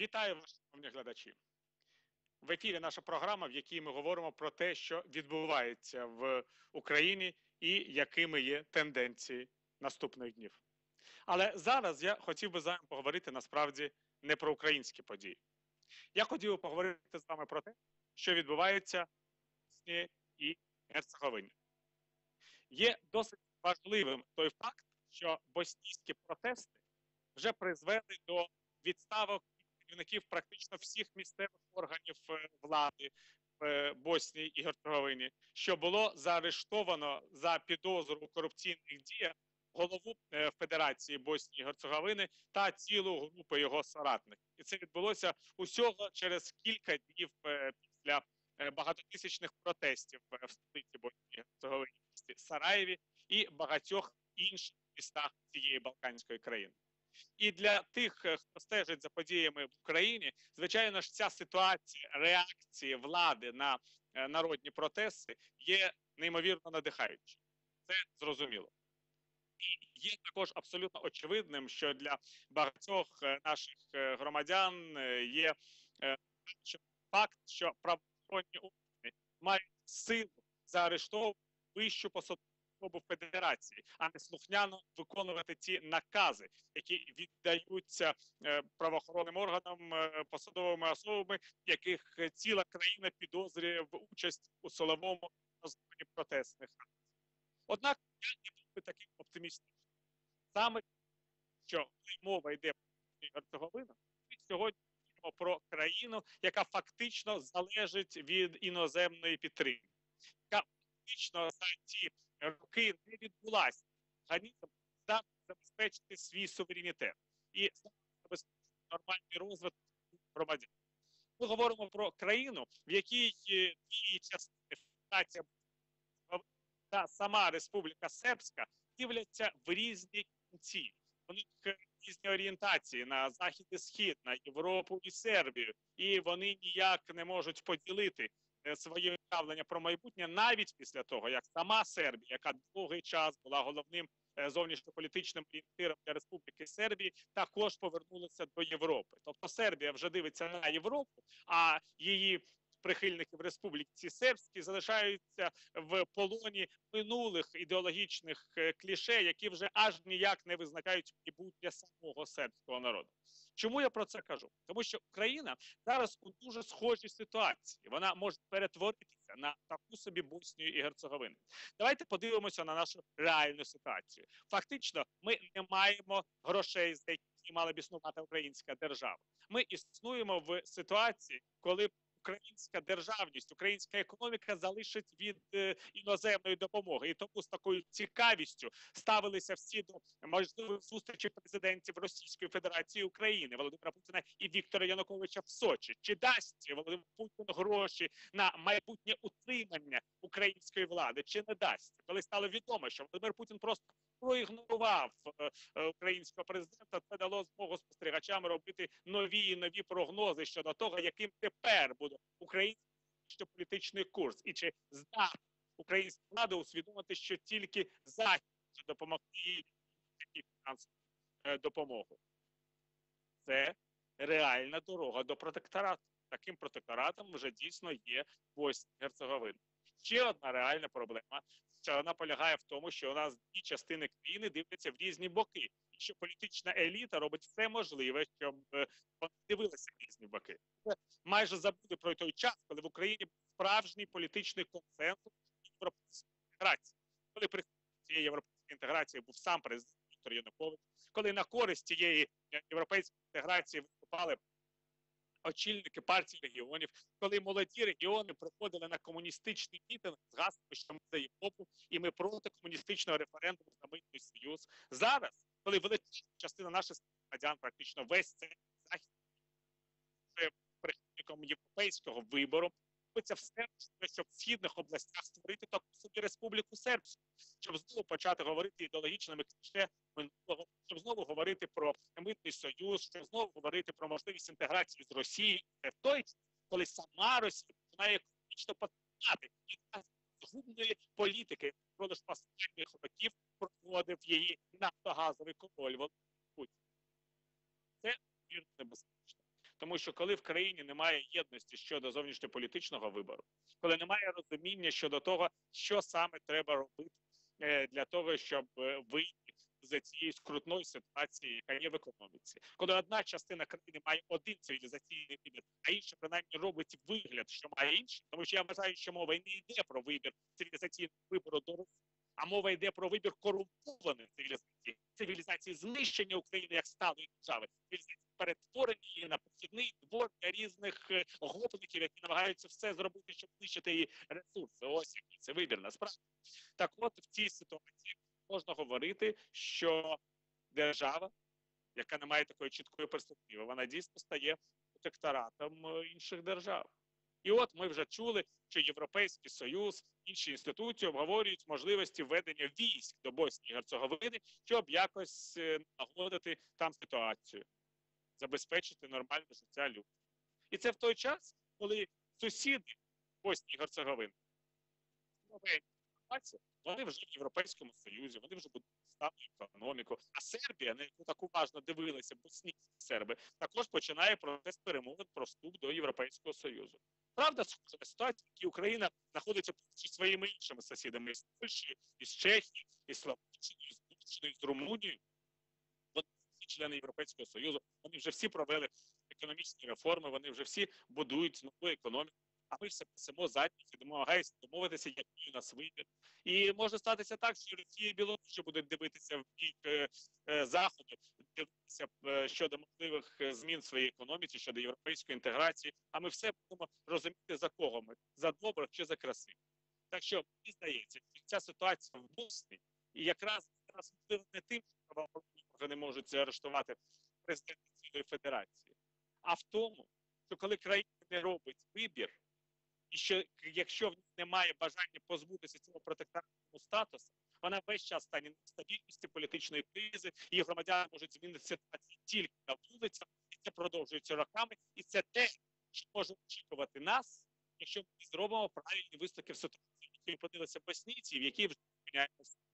Вітаю вас, шановні глядачі. В ефірі наша програма, в якій ми говоримо про те, що відбувається в Україні і якими є тенденції наступних днів. Але зараз я хотів би з вами поговорити насправді не про українські події. Я хотів би поговорити з вами про те, що відбувається в і Герцеговині. Є досить важливим той факт, що боснійські протести вже призвели до відставок керівників практично всіх місцевих органів е, влади в е, Боснії і Герцеговині, що було заарештовано за підозру у корупційних діях голову е, Федерації Боснії і Герцеговини та цілу групу його соратників. І це відбулося усього через кілька днів після багатотисячних протестів в столиці Боснії і Герцеговині, Сараєві і багатьох інших містах цієї Балканської країни. І для тих, е, хто стежить за подіями в Україні, звичайно ж, ця ситуація реакції влади на е, народні протести є неймовірно надихаючою. Це зрозуміло. І є також абсолютно очевидним, що для багатьох е, наших громадян є факт, що правоохоронні органи мають силу заарештовувати вищу посаду особу федерації, а не слухняно виконувати ті накази, які віддаються е, правоохоронним органам е, посадовими особами, яких ціла країна підозрює в участь у силовому розгоні протестних. Однак я не був би таким оптимістичним. Саме що мова йде про Герцеговину, ми сьогодні говоримо про країну, яка фактично залежить від іноземної підтримки, яка фактично ті роки не відбулася. Механізм забезпечити свій суверенітет і забезпечити нормальний розвиток громадян. Ми говоримо про країну, в якій е, дві частини Федерація та сама Республіка Сербська дивляться в різні кінці. У них різні орієнтації на захід і схід, на Європу і Сербію, і вони ніяк не можуть поділити Е, своє ставлення про майбутнє навіть після того, як сама Сербія, яка довгий час була головним е, зовнішньополітичним орієнтиром для Республіки Сербії, також повернулася до Європи. Тобто Сербія вже дивиться на Європу, а її прихильники в республіці сербській залишаються в полоні минулих ідеологічних е, кліше, які вже аж ніяк не визначають майбутнє самого сербського народу. Чому я про це кажу? Тому що Україна зараз у дуже схожій ситуації. Вона може перетворитися на таку собі Боснію і Герцеговину. Давайте подивимося на нашу реальну ситуацію. Фактично, ми не маємо грошей, за які мала б існувати українська держава. Ми існуємо в ситуації, коли українська державність, українська економіка залишить від е, іноземної допомоги, і тому з такою цікавістю ставилися всі до можливих зустрічей президентів Російської Федерації України Володимира Путіна і Віктора Януковича в Сочі. Чи дасть Володимир Путін гроші на майбутнє утримання української влади, чи не дасть, коли стало відомо, що Володимир Путін просто проігнорував е, е, українського президента, це дало змогу спостерігачам робити нові і нові прогнози щодо того, яким тепер буде український політичний курс, і чи здатна українська влада усвідомити, що тільки захід допомогти їй фінансову е, допомогу. Це реальна дорога до протекторату. Таким протекторатом вже дійсно є Босня Герцеговина. Ще одна реальна проблема, що вона полягає в тому, що у нас дві частини країни дивляться в різні боки, і що політична еліта робить все можливе, щоб е, вони дивилися в різні боки. Майже забули про той час, коли в Україні був справжній політичний консенсус європейської інтеграції. Коли при цієї європейської інтеграції був сам президент Віктор Янукович, коли на користь цієї європейської інтеграції виступали очільники партії регіонів, коли молоді регіони приходили на комуністичний мітинг з гаслами, що ми за Європу і ми проти комуністичного референдуму на митний союз. Зараз, коли величезна частина наших громадян, практично весь цей захід прихильником європейського вибору, робиться все, щоб в східних областях створити таку собі республіку сербську, щоб знову почати говорити ідеологічними кліше минулого, щоб знову говорити про митний союз, щоб знову говорити про можливість інтеграції з Росією в той час, коли сама Росія починає економічно потрапляти і згубної політики продаж останніх років проводив її нафтогазовий Путін. Це вірно небезпечно. Тому що коли в країні немає єдності щодо зовнішньополітичного вибору, коли немає розуміння щодо того, що саме треба робити е, для того, щоб е, вийти з цієї скрутної ситуації, яка є в економіці, коли одна частина країни має один цивілізаційний вибір, а інша принаймні робить вигляд, що має інший, тому що я вважаю, що мова і не йде про вибір цивілізаційного вибору до Росії, а мова йде про вибір корумпованої цивілізації, цивілізації знищення України як сталої держави, цивілізації перетворення її на похідний двор для різних е, гопників, які намагаються все зробити, щоб знищити її ресурси. Ось який це вибір насправді. Так, от в цій ситуації можна говорити, що держава, яка не має такої чіткої перспективи, вона дійсно стає протекторатом е, інших держав. І от ми вже чули, що Європейський Союз, інші інституції обговорюють можливості введення військ до Боснії і Герцеговини, щоб якось е, налагодити там ситуацію, забезпечити нормальне життя людей. І це в той час, коли сусіди Боснії і Герцеговини вони вже в Європейському Союзі, вони вже будуть ставити економіку. А Сербія, на яку так уважно дивилися боснійські серби, також починає процес перемовин про вступ до Європейського Союзу. Правда, схожа ситуацію, в Україна знаходиться зі своїми іншими сусідами із Польщі, із Чехії, із Словаччиною, з Туреччиною, з Румунією. Члени Європейського Союзу, вони вже всі провели економічні реформи, вони вже всі будують нову економіку. А ми все писемо задніки, домагаємося домовитися, який у нас вибір. І може статися так, що Росія і Білорусі будуть дивитися в бік е, е, заходу, дивитися е, щодо можливих е, змін в своїй економіці, щодо європейської інтеграції. А ми все будемо розуміти за кого ми за добрих чи за красивих. Так що мені здається, що ця ситуація в Боснії, і якраз можливо не тим, що можуть арештувати президента цієї федерації, а в тому, що коли країна не робить вибір, і що якщо в них немає бажання позбутися цього протекторатного статусу, вона весь час стане нестабільності політичної кризи, і громадяни можуть змінити ситуацію тільки на вулицях, і це продовжується роками, і це те, що може очікувати нас, якщо ми зробимо правильні висновки в ситуації, які опинилися боснійці, в якій вже.